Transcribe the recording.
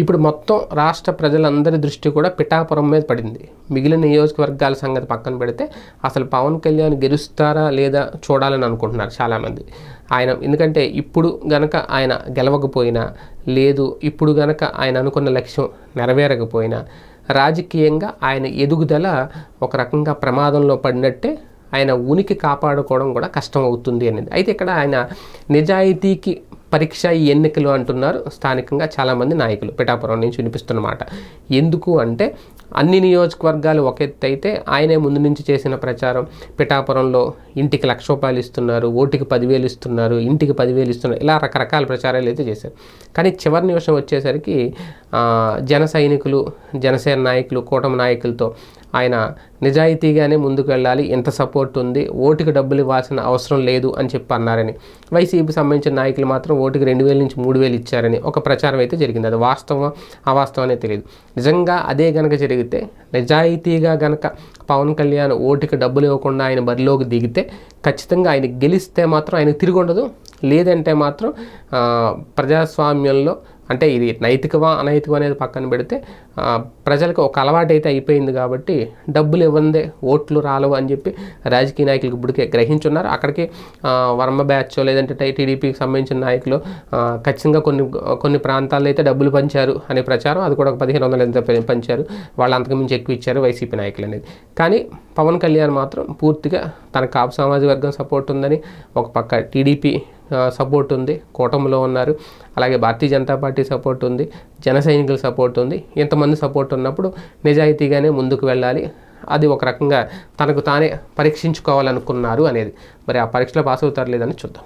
ఇప్పుడు మొత్తం రాష్ట్ర ప్రజలందరి దృష్టి కూడా పిఠాపురం మీద పడింది. మిగిలిన నియోజకవర్గాల సంగతి పక్కన పెడితే అసలు పవన్ కళ్యాణ్ గెలుస్తారా లేదా చూడాలని అనుకుంటున్నారు చాలామంది. ఆయన ఎందుకంటే ఇప్పుడు గనక ఆయన గెలవకపోయినా లేదు ఇప్పుడు గనక ఆయన అనుకున్న లక్ష్యం నెరవేరకపోయినా రాజకీయంగా ఆయన ఎదుగుదల ఒక రకంగా ప్రమాదంలో పడినట్టే ఆయన ఉనికి కాపాడుకోవడం కూడా కష్టం అవుతుంది అనేది. అయితే ఇక్కడ ఆయన నిజాయితీకి పరీక్ష ఈ ఎన్నికలు అంటున్నారు. స్థానికంగా చాలామంది నాయకులు పిఠాపురం నుంచి వినిపిస్తున్నమాట ఎందుకు అంటే అన్ని నియోజకవర్గాలు ఒక ఎత్తు అయితే ఆయనే ముందు నుంచి చేసిన ప్రచారం. పిఠాపురంలో ఇంటికి లక్ష రూపాయలు ఇస్తున్నారు ఓటుకి పదివేలు ఇస్తున్నారు ఇంటికి పదివేలు ఇస్తున్నారు. ఇలా రకరకాల ప్రచారాలు అయితే చేశారు. కానీ చివరి నిమిషం వచ్చేసరికి జన సైనికులు జనసేన నాయకులు కూటమి నాయకులతో ఆయన నిజాయితీగానే ముందుకు వెళ్ళాలి ఎంత సపోర్ట్ ఉంది ఓటుకి డబ్బులు ఇవ్వాల్సిన అవసరం లేదు అని చెప్పి అన్నారని. వైసీపీ సంబంధించిన నాయకులు మాత్రం ఓటుకి రెండు వేల నుంచి మూడు వేలు ఇచ్చారని ఒక ప్రచారం అయితే జరిగింది. అది వాస్తవం అవాస్తవం అనేది తెలియదు. నిజంగా అదే గనక జరిగితే నిజాయితీగా గనక పవన్ కళ్యాణ్ ఓటుకి డబ్బులు ఇవ్వకుండా ఆయన బరిలోకి దిగితే ఖచ్చితంగా ఆయన గెలిస్తే మాత్రం ఆయన తిరిగి ఉండదు. లేదంటే మాత్రం ప్రజాస్వామ్యంలో అంటే ఇది నైతికమా అనైతికం అనేది పక్కన పెడితే ప్రజలకు ఒక అలవాటు అయితే అయిపోయింది కాబట్టి డబ్బులు ఇవ్వందే ఓట్లు రాలవు అని చెప్పి రాజకీయ నాయకులకు ఇప్పటికే గ్రహించున్నారు. అక్కడికి వర్మ బ్యాచ్ లేదంటే టై- టీడీపీకి సంబంధించిన నాయకులు ఖచ్చితంగా కొన్ని కొన్ని ప్రాంతాల్లో అయితే డబ్బులు పంచారు అనే ప్రచారం అది కూడా ఒక పదిహేను వందల ఎంత పంచారు. వాళ్ళు అంతకుమించి ఎక్కువ ఇచ్చారు వైసీపీ నాయకులు అనేది. కానీ పవన్ కళ్యాణ్ మాత్రం పూర్తిగా తన కాపు సామాజిక వర్గం సపోర్ట్ ఉందని ఒక పక్క టీడీపీ సపోర్ట్ ఉంది. కూటమిలో ఉన్నారు. అలాగే భారతీయ జనతా పార్టీ సపోర్ట్ ఉంది. జన సైనికుల సపోర్ట్ ఉంది. ఇంతమంది సపోర్ట్ ఉన్నప్పుడు నిజాయితీగానే ముందుకు వెళ్ళాలి. అది ఒక రకంగా తనకు తానే పరీక్షించుకోవాలనుకున్నారు అనేది. మరి ఆ పరీక్షలో పాస్ అవుతారు లేదని చూద్దాం.